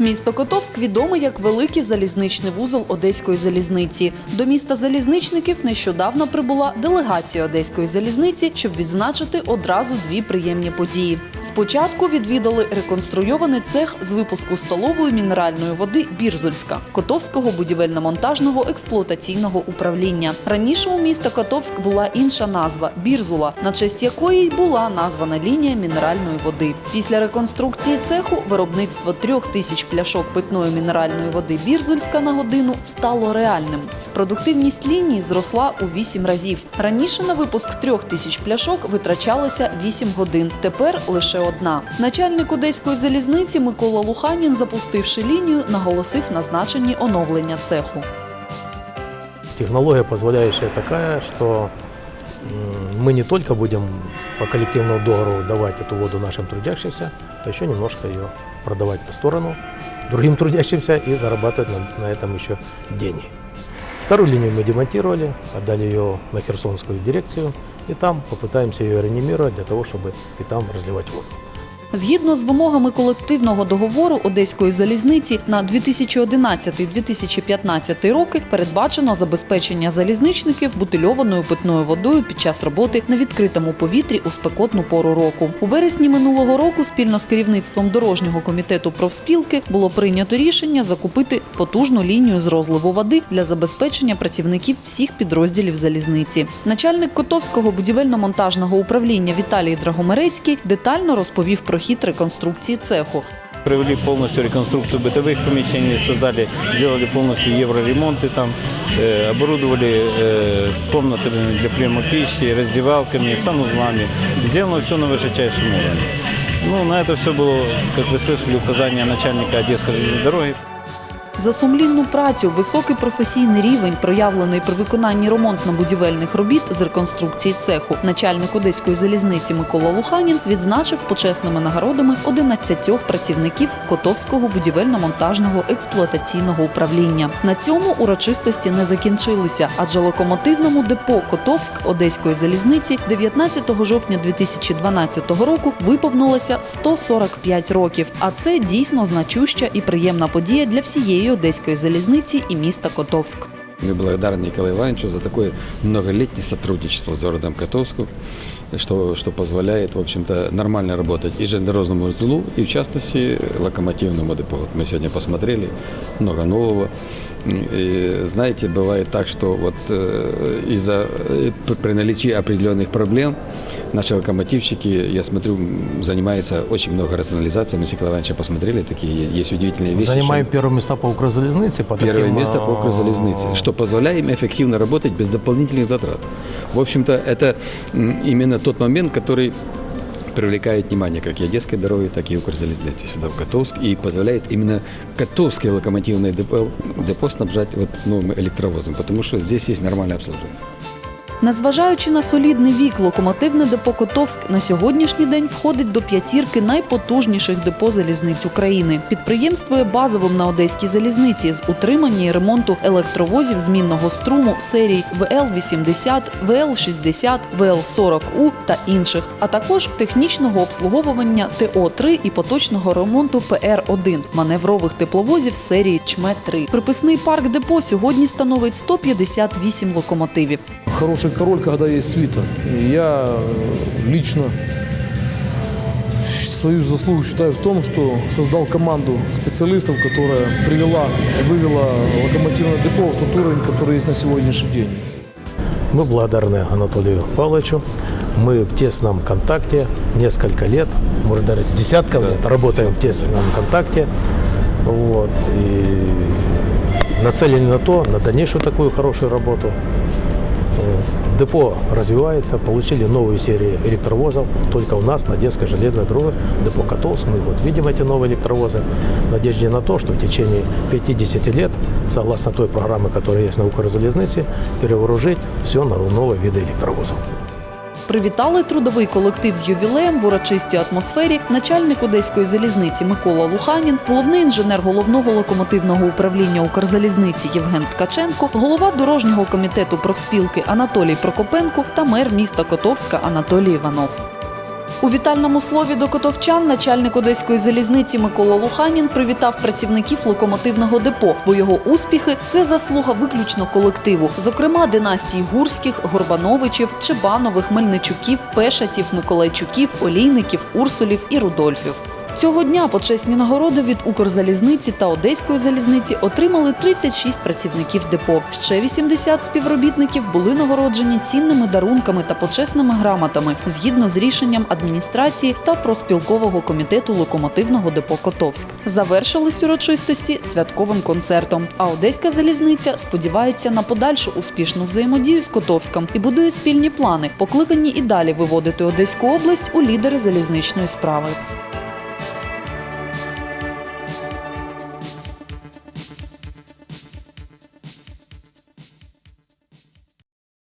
Місто Котовськ відоме як великий залізничний вузол Одеської залізниці. До міста залізничників нещодавно прибула делегація Одеської залізниці, щоб відзначити одразу дві приємні події. Спочатку відвідали реконструйований цех з випуску столової мінеральної води Бірзульська Котовського будівельно-монтажного експлуатаційного управління. Раніше у міста Котовськ була інша назва Бірзула, на честь якої й була названа лінія мінеральної води. Після реконструкції цеху виробництво трьох тисяч пляшок питної мінеральної води Бірзульська на годину стало реальним. Продуктивність лінії зросла у 8 разів. Раніше на випуск трьох тисяч пляшок витрачалося 8 годин. Тепер лише одна. Начальник одеської залізниці Микола Луханін, запустивши лінію, наголосив на значенні оновлення цеху. Технология, позволяющая такая, что м, мы не только будем по коллективному договору давать эту воду нашим трудящимся, а еще немножко ее продавать на сторону другим трудящимся и зарабатывать на, на этом еще деньги. Старую линию мы демонтировали, отдали ее на Херсонскую дирекцию, и там попытаемся ее реанимировать для того, чтобы и там разливать воду. Згідно з вимогами колективного договору Одеської залізниці на 2011-2015 роки передбачено забезпечення залізничників бутильованою питною водою під час роботи на відкритому повітрі у спекотну пору року. У вересні минулого року спільно з керівництвом дорожнього комітету профспілки було прийнято рішення закупити потужну лінію з розливу води для забезпечення працівників всіх підрозділів залізниці. Начальник Котовського будівельно-монтажного управління Віталій Драгомерецький детально розповів про хід реконструкції цеху. Провели полностью реконструкцию бытовых помещений, создали, сделали полностью евроремонты там, э, оборудовали э, комнатами для приема пищи, раздевалками, санузлами. Сделано все на высочайшем уровне. Ну, на это все было, как вы слышали, указание начальника Одесской железной дороги. За сумлінну працю, високий професійний рівень, проявлений при виконанні ремонтно-будівельних робіт з реконструкції цеху, начальник одеської залізниці Микола Луханін відзначив почесними нагородами 11 працівників Котовського будівельно-монтажного експлуатаційного управління. На цьому урочистості не закінчилися, адже локомотивному депо Котовськ Одеської залізниці 19 жовтня 2012 року виповнилося 145 років. А це дійсно значуща і приємна подія для всієї одеської залізниці і міста Котовськ. Мы благодарны Николаю Ивановичу за такое многолетнее сотрудничество с городом Котовску, что, что позволяет, в общем-то, нормально работать и железнодорожному узлу, и в частности локомотивному депо. Вот Мы сегодня посмотрели, много нового. И, знаете, бывает так, что вот э, из-за э, при- при наличии определенных проблем наши локомотивщики, я смотрю, м, занимаются очень много рационализацией. Мы с Николаем Ивановичем посмотрели, такие есть удивительные вещи. Занимаем что- первые места по Укрзалезнице. По Первое таким, место по а, Укрзалезнице, что позволяет им эффективно работать без дополнительных затрат. В общем-то, это м, именно тот момент, который привлекает внимание как и Одесской дороги, так и Укрзалезницы сюда, в Котовск, и позволяет именно Котовское локомотивное депо, депо снабжать вот новым электровозом, потому что здесь есть нормальное обслуживание. Незважаючи на солідний вік, локомотивне депо Котовськ на сьогоднішній день входить до п'ятірки найпотужніших депо залізниць України. Підприємство є базовим на одеській залізниці з утримання і ремонту електровозів змінного струму серій ВЛ-80, ВЛ-60, ВЛ-40У та інших, а також технічного обслуговування ТО-3 і поточного ремонту ПР-1 маневрових тепловозів серії ЧМЕ-3. Приписний парк депо сьогодні становить 158 локомотивів. Хороший король, когда есть свита. И я э, лично свою заслугу считаю в том, что создал команду специалистов, которая привела и вывела локомотивное депо в тот уровень, который есть на сегодняшний день. Мы благодарны Анатолию Павловичу. Мы в тесном контакте несколько лет, может даже десятков лет работаем в тесном контакте. Вот, и нацелены на то, на дальнейшую такую хорошую работу. Э, Депо развивается, получили новую серию электровозов. Только у нас на Одесской железной дороге депо Котовск. Мы вот видим эти новые электровозы. В надежде на то, что в течение 50 лет, согласно той программе, которая есть на Укрзалезнице, перевооружить все на новые виды электровозов. Привітали трудовий колектив з ювілеєм в урочистій атмосфері начальник одеської залізниці Микола Луханін, головний інженер головного локомотивного управління Укрзалізниці Євген Ткаченко, голова дорожнього комітету профспілки Анатолій Прокопенко та мер міста Котовська Анатолій Іванов. У вітальному слові до котовчан начальник одеської залізниці Микола Луханін привітав працівників локомотивного депо, бо його успіхи це заслуга виключно колективу, зокрема династій Гурських, Горбановичів, Чебанових, Мельничуків, Пешатів, Миколайчуків, Олійників, Урсулів і Рудольфів. Цього дня почесні нагороди від Укрзалізниці та Одеської залізниці отримали 36 працівників депо. Ще 80 співробітників були нагороджені цінними дарунками та почесними грамотами згідно з рішенням адміністрації та проспілкового комітету локомотивного депо Котовськ. Завершились урочистості святковим концертом. А Одеська залізниця сподівається на подальшу успішну взаємодію з Котовськом і будує спільні плани, покликані і далі виводити Одеську область у лідери залізничної справи.